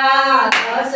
તારા દસ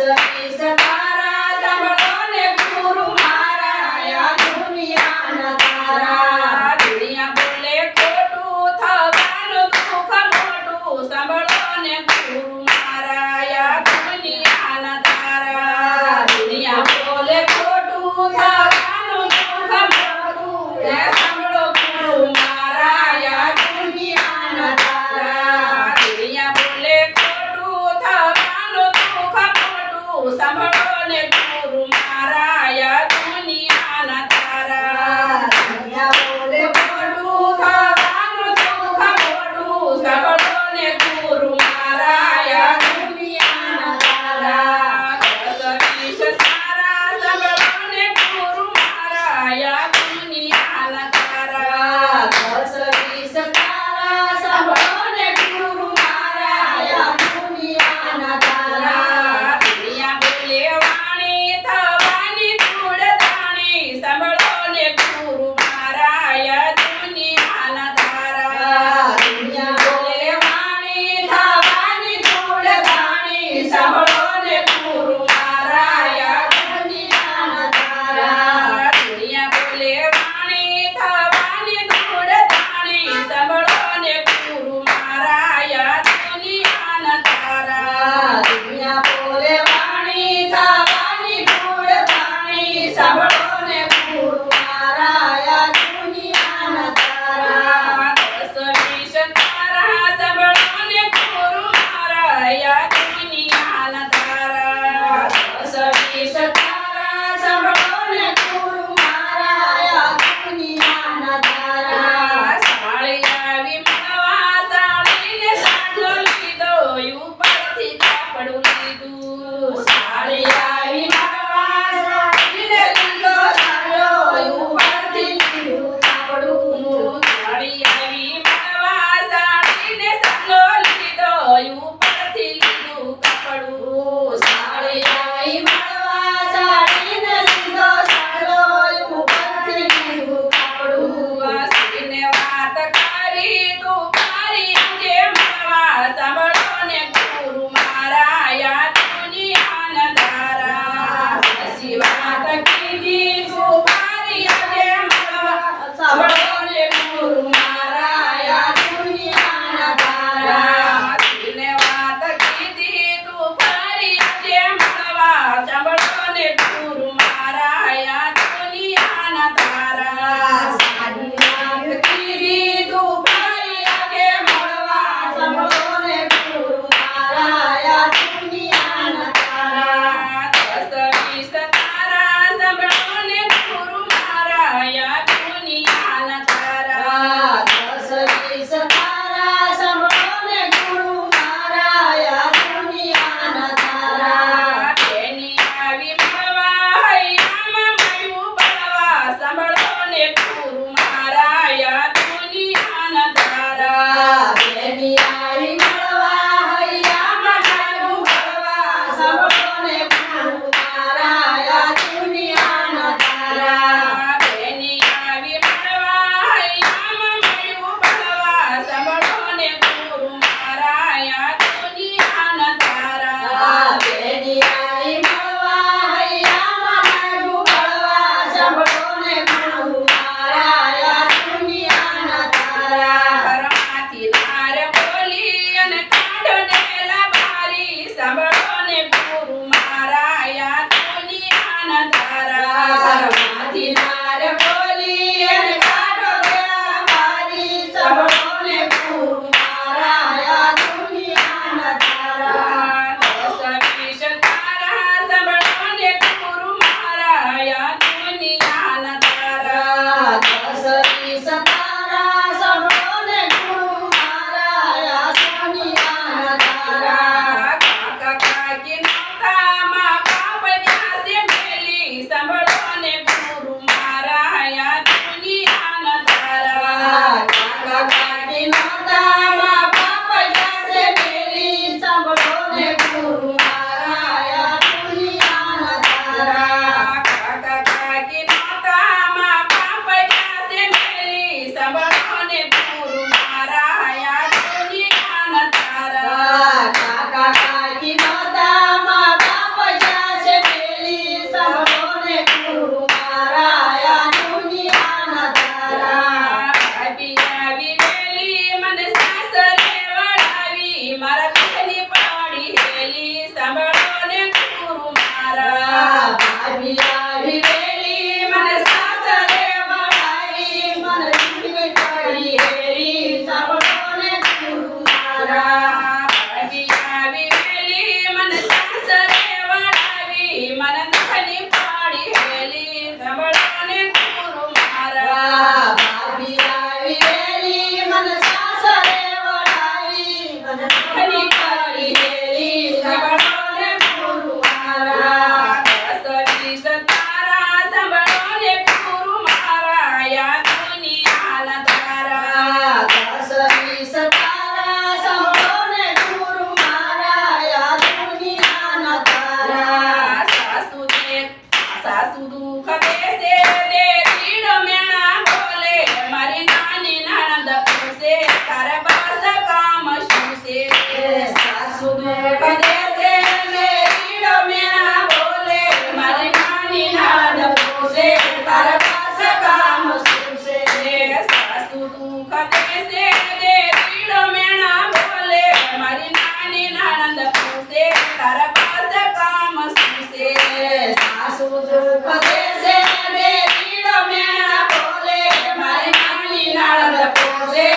તારા Saudara પૂછે તારે બસ કામ શું છે? સાસુ દુઃખ દે તીડ મેણા બોલે. મારી નાની નણંદ પૂછે તારે બસ કામ શું છે? સાસુ દુઃખ દે તીડ મેણા બોલે. મારી નાની નણંદ પૂછે તારા પાસે કામ શું છે? સાસુ દુઃખ દે તીડ મેણા બોલે. મારી નાની નણંદ પૂછે